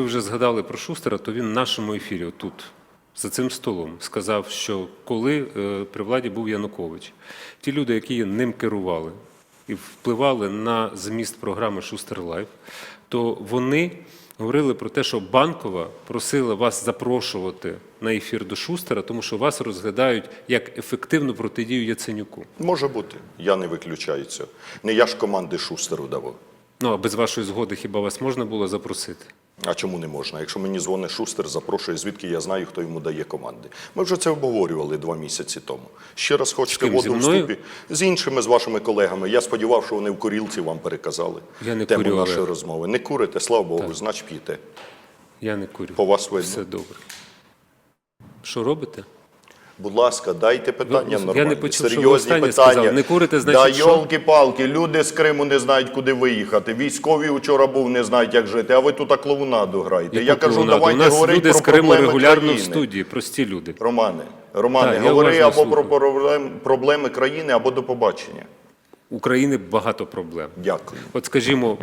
Ви вже згадали про Шустера, то він в нашому ефірі тут, за цим столом, сказав, що коли е, при владі був Янукович, ті люди, які ним керували і впливали на зміст програми Шустер Лайф, то вони говорили про те, що Банкова просила вас запрошувати на ефір до Шустера, тому що вас розглядають як ефективну протидію Яценюку. Може бути, я не виключаю цього. Не я ж команди Шустеру давав. Ну а без вашої згоди хіба вас можна було запросити? А чому не можна? Якщо мені дзвонить Шустер, запрошує, звідки я знаю, хто йому дає команди. Ми вже це обговорювали два місяці тому. Ще раз хочете воду в ступі? З іншими, з вашими колегами. Я сподівався, що вони в курілці вам переказали Я не тему курю, але- розмови. Не курите, слава Богу, значить п'єте. Я не курю. По вас видно. Все добре. Що робите? Будь ласка, дайте питання Ви- я не нормальні, почув, що ви серйозні питання. сказали. Не курите, значить, да, йолки-палки, люди з Криму не знають, куди виїхати. Військові вчора був, не знають, як жити, а ви тут клоунаду граєте. Яку я кажу, клоунаду? давайте У нас говорити люди про з Криму проблеми регулярно країни. в студії, прості люди. Романе, Романе, Так, говори або про слухаю. проблем- проблеми країни, або до побачення. України багато проблем. Дякую. От скажімо,